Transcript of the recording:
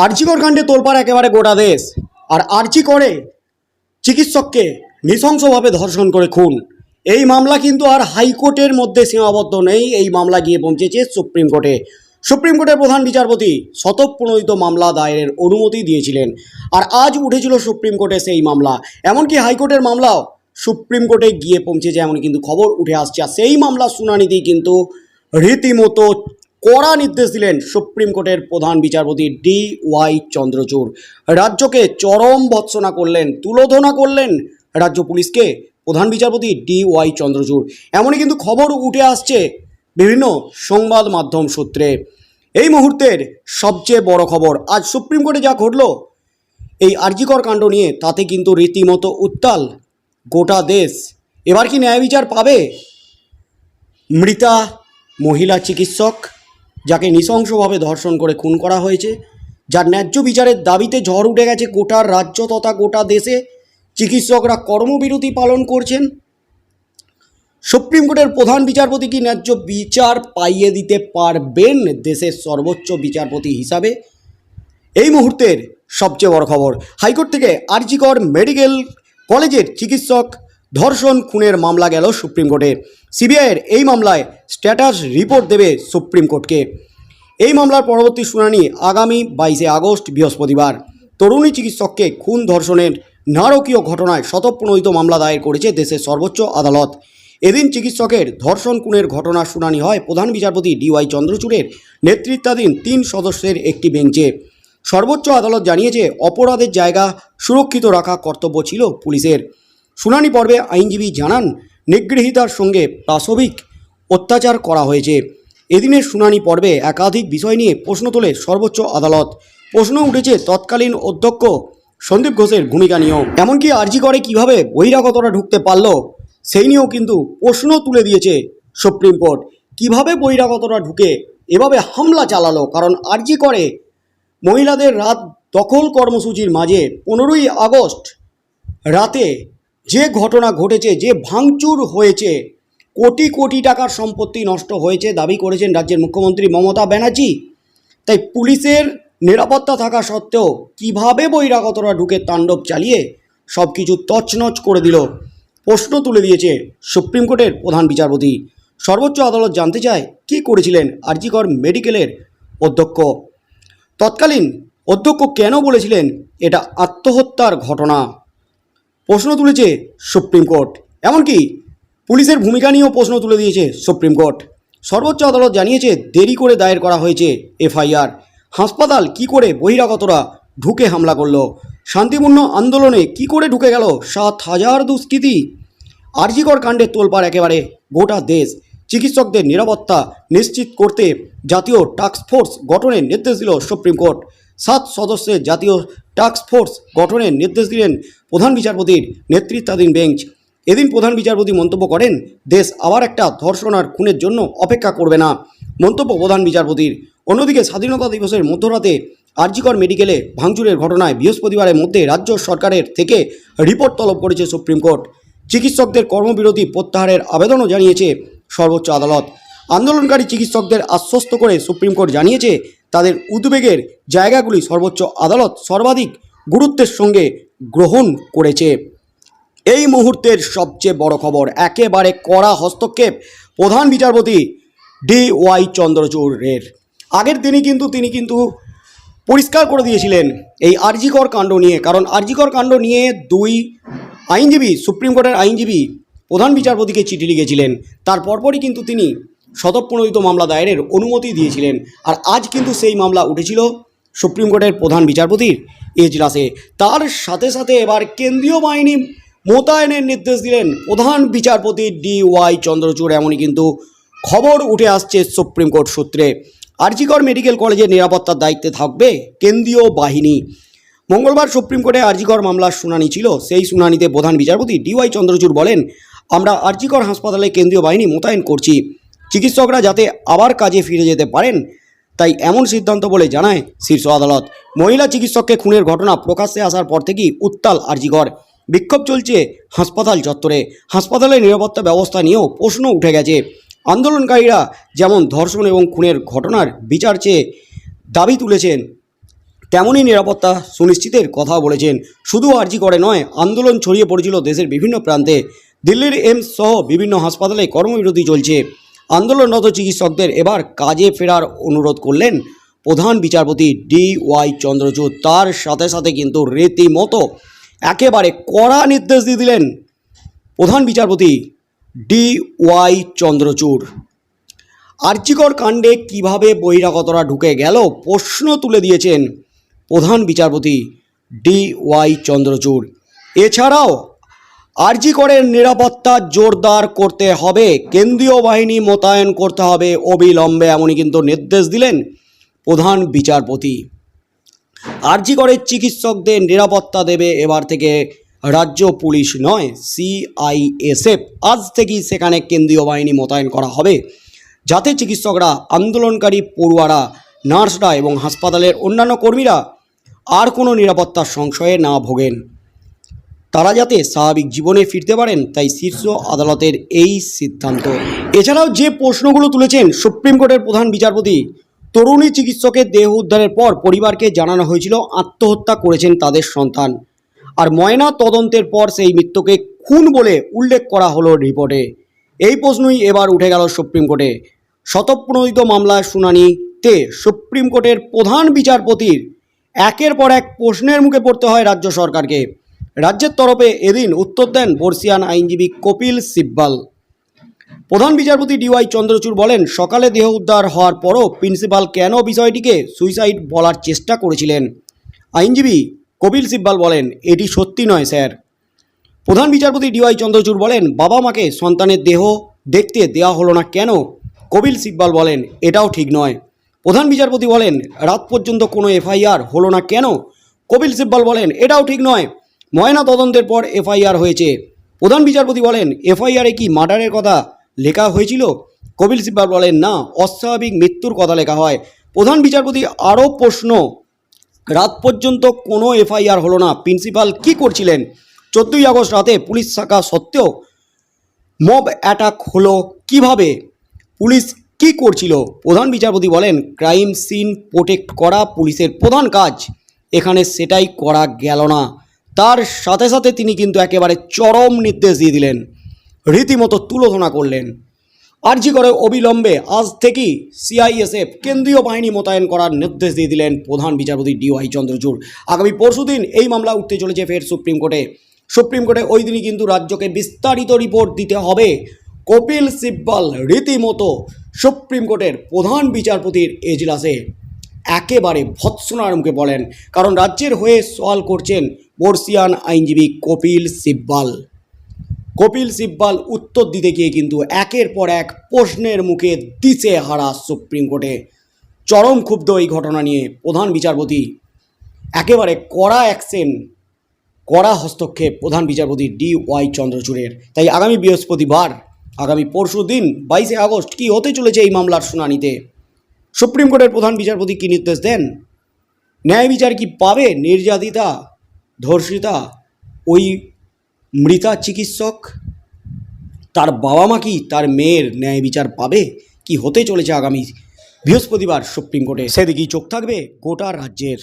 আর্চিকর কাণ্ডে তোলপাড় একেবারে গোটা দেশ। আর আর্চি করে চিকিৎসককে নৃশংসভাবে ধর্ষণ করে খুন। এই মামলা কিন্তু আর হাইকোর্টের মধ্যে সীমাবদ্ধ নেই। এই মামলা গিয়ে পৌঁছেছে সুপ্রিম কোর্টে। সুপ্রিম কোর্টের প্রধান বিচারপতি শতপ্রণোদিত মামলা দায়েরের অনুমতি দিয়েছিলেন। আর আজ উঠেছিল সুপ্রিম কোর্টে সেই মামলা। এমনকি হাইকোর্টের মামলাও সুপ্রিম কোর্টে গিয়ে পৌঁছেছে এমন কিন্তু খবর উঠে আসছে। আর সেই মামলা শুনানিতেই কিন্তু রীতিমতো কড়া নির্দেশ দিলেন সুপ্রিম কোর্টের প্রধান বিচারপতি ডি ওয়াই চন্দ্রচূড়। রাজ্যকে চরম ভৎসনা করলেন, তুলোধনা করলেন রাজ্য পুলিশকে প্রধান বিচারপতি ডি ওয়াই চন্দ্রচূড়। এমনই কিন্তু খবর উঠে আসছে বিভিন্ন সংবাদ মাধ্যম সূত্রে। এই মুহূর্তের সবচেয়ে বড় খবর, আজ সুপ্রিম কোর্টে যা ঘটলো, এই আর্জিকর কাণ্ড নিয়ে, তাতে কিন্তু রীতিমতো উত্তাল গোটা দেশ। এবার কি ন্যায় বিচার পাবে? মৃতা মহিলা চিকিৎসক যাকে নৃশংসভাবে ধর্ষণ করে খুন করা হয়েছে। যার ন্যায্য বিচারের দাবিতে ঝড় উঠে গেছে গোটা রাজ্য তথা গোটা দেশে। চিকিৎসকরা কর্মবিরতি পালন করছেন। সুপ্রিম কোর্টের প্রধান বিচারপতি কি ন্যায্য বিচার পাইয়ে দিতে পারবেন দেশের সর্বোচ্চ বিচারপতি হিসাবে? এই মুহূর্তের সবচেয়ে বড় খবর, হাইকোর্ট থেকে আরজিকর মেডিকেল কলেজের চিকিৎসক ধর্ষণ খুনের মামলা গেল সুপ্রিম কোর্টে। সিবিআইয়ের এই মামলায় স্ট্যাটাস রিপোর্ট দেবে সুপ্রিম কোর্টকে। এই মামলার পরবর্তী শুনানি আগামী বাইশে আগস্ট, বৃহস্পতিবার। তরুণী চিকিৎসককে খুন ধর্ষণের নারকীয় ঘটনায় শতপ্রণোদিত মামলা দায়ের করেছে দেশের সর্বোচ্চ আদালত। এদিন চিকিৎসকের ধর্ষণ খুনের ঘটনার শুনানি হয় প্রধান বিচারপতি ডিওয়াই চন্দ্রচূড়ের নেতৃত্বাধীন তিন সদস্যের একটি বেঞ্চে। সর্বোচ্চ আদালত জানিয়েছে, অপরাধের জায়গা সুরক্ষিত রাখা কর্তব্য ছিল পুলিশের। শুনানি পর্বে আইনজীবী জানান, নিগৃহীতার সঙ্গে প্রাসবিক অত্যাচার করা হয়েছে। এদিনের শুনানি পর্বে একাধিক বিষয় নিয়ে প্রশ্ন তোলে সর্বোচ্চ আদালত। প্রশ্ন উঠেছে তৎকালীন অধ্যক্ষ সন্দীপ ঘোষের ভূমিকা নিয়েও। এমনকি আর্জি করে কীভাবে বহিরাগতরা ঢুকতে পারল, সেই নিয়েও কিন্তু প্রশ্ন তুলে দিয়েছে সুপ্রিম কোর্ট। কীভাবে বহিরাগতরা ঢুকে এভাবে হামলা চালালো? কারণ আর্জি করে মহিলাদের রাত দখল কর্মসূচির মাঝে পনেরোই আগস্ট রাতে যে ঘটনা ঘটেছে, যে ভাঙচুর হয়েছে, কোটি কোটি টাকার সম্পত্তি নষ্ট হয়েছে দাবি করেছেন রাজ্যের মুখ্যমন্ত্রী মমতা ব্যানার্জি। তাই পুলিশের নিরাপত্তা থাকা সত্ত্বেও কীভাবে বহিরাগতরা ঢুকে তাণ্ডব চালিয়ে সব কিছু তছনছ করে দিল, প্রশ্ন তুলে দিয়েছে সুপ্রিম কোর্টের প্রধান বিচারপতি। সর্বোচ্চ আদালত জানতে চায়, কী করেছিলেন আরজিকর মেডিকেলের অধ্যক্ষ। তৎকালীন অধ্যক্ষ কেন বলেছিলেন, এটা আত্মহত্যার ঘটনা। প্রশ্ন তুলেছে সুপ্রিম কোর্ট। এমনকি পুলিশের ভূমিকা নিয়েও প্রশ্ন তুলে দিয়েছে সুপ্রিম কোর্ট। সর্বোচ্চ আদালত জানিয়েছে, দেরি করে দায়ের করা হয়েছে এফআইআর। হাসপাতাল কি করে বহিরাগতরা ঢুকে হামলা করল? শান্তিপূর্ণ আন্দোলনে কি করে ঢুকে গেল সাত হাজার দুষ্কৃতি? আরজিকর কাণ্ডের তোলপাড় একেবারে গোটা দেশ। চিকিৎসকদের নিরাপত্তা নিশ্চিত করতে জাতীয় টাস্ক ফোর্স গঠনের নির্দেশ দিল সুপ্রিম কোর্ট। সাত সদস্যের জাতীয় টাস্ক ফোর্স গঠনের নির্দেশ দিলেন প্রধান বিচারপতির নেতৃত্বাধীন বেঞ্চ। এদিন প্রধান বিচারপতি মন্তব্য করেন, দেশ আবার একটা ধর্ষণ আর খুনের জন্য অপেক্ষা করবে না। মন্তব্য প্রধান বিচারপতির। অন্যদিকে স্বাধীনতা দিবসের মধ্যরাতে আরজিকর মেডিকেলে ভাঙচুরের ঘটনায় বৃহস্পতিবারের মধ্যে রাজ্য সরকারের থেকে রিপোর্ট তলব করেছে সুপ্রিম কোর্ট। চিকিৎসকদের কর্মবিরতি প্রত্যাহারের আবেদনও জানিয়েছে সর্বোচ্চ আদালত। আন্দোলনকারী চিকিৎসকদের আশ্বস্ত করে সুপ্রিম কোর্ট জানিয়েছে তাদের উদ্বেগের জায়গাগুলি সর্বোচ্চ আদালত সর্বাধিক গুরুত্বের সঙ্গে গ্রহণ করেছে। এই মুহূর্তের সবচেয়ে বড় খবর, একেবারে কড়া হস্তক্ষেপ প্রধান বিচারপতি ডি ওয়াই চন্দ্রচূড়ের। আগের দিনই কিন্তু তিনি কিন্তু পরিষ্কার করে দিয়েছিলেন এই আরজিকর কাণ্ড নিয়ে, কারণ আরজিকর কাণ্ড নিয়ে দুই আইনজীবী, সুপ্রিম কোর্টের আইনজীবী প্রধান বিচারপতিকে চিঠি লিখেছিলেন। তার পরপরই কিন্তু তিনি শতপ্রণোদিত মামলা দায়েরের অনুমতি দিয়েছিলেন। আর আজ কিন্তু সেই মামলা উঠেছিল সুপ্রিম কোর্টের প্রধান বিচারপতির এজলাসে। তার সাথে সাথে এবার কেন্দ্রীয় বাহিনী মোতায়েনের নির্দেশ দিলেন প্রধান বিচারপতি ডি ওয়াই চন্দ্রচূড়। এমনই কিন্তু খবর উঠে আসছে সুপ্রিম কোর্ট সূত্রে। আরজিকর মেডিকেল কলেজের নিরাপত্তার দায়িত্বে থাকবে কেন্দ্রীয় বাহিনী। মঙ্গলবার সুপ্রিম কোর্টে আরজিকর মামলার শুনানি ছিল। সেই শুনানিতে প্রধান বিচারপতি ডিওয়াই চন্দ্রচূড় বলেন, আমরা আরজিকর হাসপাতালে কেন্দ্রীয় বাহিনী মোতায়েন করছি। চিকিৎসকরা যাতে আবার কাজে ফিরে যেতে পারেন, তাই এমন সিদ্ধান্ত বলে জানায় শীর্ষ আদালত। মহিলা চিকিৎসককে খুনের ঘটনা প্রকাশ্যে আসার পর থেকেই উত্তাল আরজিকর। বিক্ষোভ চলছে হাসপাতাল চত্বরে। হাসপাতালের নিরাপত্তা ব্যবস্থা নিয়েও প্রশ্ন উঠে গেছে। আন্দোলনকারীরা যেমন ধর্ষণ এবং খুনের ঘটনার বিচার চেয়ে দাবি তুলেছেন, তেমনই নিরাপত্তা সুনিশ্চিতের কথা বলেছেন। শুধু আর্জি করে নয়, আন্দোলন ছড়িয়ে পড়েছিল দেশের বিভিন্ন প্রান্তে। দিল্লির এমস সহ বিভিন্ন হাসপাতালে কর্মবিরতি চলছে। আন্দোলনরত চিকিৎসকদের এবার কাজে ফেরার অনুরোধ করলেন প্রধান বিচারপতি ডি ওয়াই চন্দ্রচূড়। তার সাথে সাথে কিন্তু রীতিমতো একেবারে কড়া নির্দেশ দিয়ে দিলেন প্রধান বিচারপতি ডি ওয়াই চন্দ্রচূড়। আর্চিকর কাণ্ডে কীভাবে বহিরাগতরা ঢুকে গেল প্রশ্ন তুলে দিয়েছেন প্রধান বিচারপতি ডি ওয়াই চন্দ্রচূড়। এছাড়াও আরজিকরের নিরাপত্তা জোরদার করতে হবে, কেন্দ্রীয় বাহিনী মোতায়েন করতে হবে অবিলম্বে, এমনই কিন্তু নির্দেশ দিলেন প্রধান বিচারপতি। আরজিকরের চিকিৎসকদের নিরাপত্তা দেবে এবার থেকে রাজ্য পুলিশ নয়, সিআইএসএফ। আজ থেকেই সেখানে কেন্দ্রীয় বাহিনী মোতায়েন করা হবে, যাতে চিকিৎসকরা, আন্দোলনকারী পড়ুয়ারা, নার্সরা এবং হাসপাতালের অন্যান্য কর্মীরা আর কোনো নিরাপত্তার সংশয়ে না ভোগেন। তারা যাতে স্বাভাবিক জীবনে ফিরতে পারেন, তাই শীর্ষ আদালতের এই সিদ্ধান্ত। এছাড়াও যে প্রশ্নগুলো তুলেছেন সুপ্রিম কোর্টের প্রধান বিচারপতি, তরুণী চিকিৎসকের দেহ উদ্ধারের পর পরিবারকে জানানো হয়েছিল আত্মহত্যা করেছেন তাদের সন্তান। আর ময়না তদন্তের পর সেই মৃত্যুকে খুন বলে উল্লেখ করা হলো রিপোর্টে। এই প্রশ্নই এবার উঠে গেল সুপ্রিম কোর্টে। শতপ্রণোদিত মামলার শুনানিতে সুপ্রিম কোর্টের প্রধান বিচারপতির একের পর এক প্রশ্নের মুখে পড়তে হয় রাজ্য সরকারকে। রাজ্যের তরফে এদিন উত্তর দেন বর্ষিয়ান আইনজীবী কপিল সিব্বাল। প্রধান বিচারপতি ডিওয়াই চন্দ্রচূড় বলেন, সকালে দেহ উদ্ধার হওয়ার পরও প্রিন্সিপাল কেন বিষয়টিকে সুইসাইড বলার চেষ্টা করেছিলেন? আইনজীবী কপিল সিব্বাল বলেন, এটি সত্যি নয়, স্যার। প্রধান বিচারপতি ডিওয়াই চন্দ্রচূড় বলেন, বাবা মাকে সন্তানের দেহ দেখতে দেওয়া হলো না কেন? কপিল সিব্বাল বলেন, এটাও ঠিক নয়। প্রধান বিচারপতি বলেন, রাত পর্যন্ত কোনো এফআইআর হলো না কেন? কপিল সিব্বাল বলেন, এটাও ঠিক নয়। ময়না তদন্তের পর এফআইআর হয়েছে। প্রধান বিচারপতি বলেন, এফআইআরে কি মার্ডারের কথা লেখা হয়েছিল? কপিল সিব্বাল বলেন, না, অস্বাভাবিক মৃত্যুর কথা লেখা হয়। প্রধান বিচারপতি আরও প্রশ্ন, রাত পর্যন্ত কোনো এফআইআর হলো না। প্রিন্সিপাল কি করছিলেন? চোদ্দোই আগস্ট রাতে পুলিশ শাখা সত্ত্বেও মব অ্যাটাক হলো কীভাবে? পুলিশ কি করছিল? প্রধান বিচারপতি বলেন, ক্রাইম সিন প্রোটেক্ট করা পুলিশের প্রধান কাজ। এখানে সেটাই করা গেল না। তার সাথে সাথে তিনি কিন্তু একেবারে চরম নির্দেশ দিয়ে দিলেন। রীতিমতো তুলোধনা করলেন। আর্জি করে অবিলম্বে আজ থেকেই সিআইএসএফ কেন্দ্রীয় বাহিনী মোতায়েন করার নির্দেশ দিয়ে দিলেন প্রধান বিচারপতি ডিওয়াই চন্দ্রচূড়। আগামী পরশুদিন এই মামলা উঠতে চলেছে ফের সুপ্রিম কোর্টে। সুপ্রিম কোর্টে ওই দিনই কিন্তু রাজ্যকে বিস্তারিত রিপোর্ট দিতে হবে। কপিল সিব্বাল রীতিমতো সুপ্রিম কোর্টের প্রধান বিচারপতির এজলাসে একেবারে ভৎসনার মুখে বলেন কারণ রাজ্যের হয়ে সওয়াল করছেন বর্ষিয়ান আইনজীবী কপিল সিব্বাল। কপিল সিব্বাল উত্তর দিতে গিয়ে কিন্তু একের পর এক প্রশ্নের মুখে দিশে হারা সুপ্রিম কোর্টে। চরম ক্ষুব্ধ এই ঘটনা নিয়ে প্রধান বিচারপতি একেবারে কড়া অ্যাকশন, কড়া হস্তক্ষেপ প্রধান বিচারপতি ডি ওয়াই চন্দ্রচূড়ের। তাই আগামী বৃহস্পতিবার, আগামী পরশু দিন, বাইশে আগস্ট কি হতে চলেছে এই মামলার শুনানিতে? সুপ্রিম কোর্টের প্রধান বিচারপতি কী নির্দেশ দেন? ন্যায় বিচার কি পাবে নির্যাতিতা? ধর্ষিতা, ওই মৃতা চিকিৎসক, তার বাবা মা কি তার মেয়ের ন্যায় বিচার পাবে? কি হতে চলেছে আগামী বৃহস্পতিবার সুপ্রিম কোর্টে? সেদিকেই চোখ থাকবে গোটা রাজ্যের।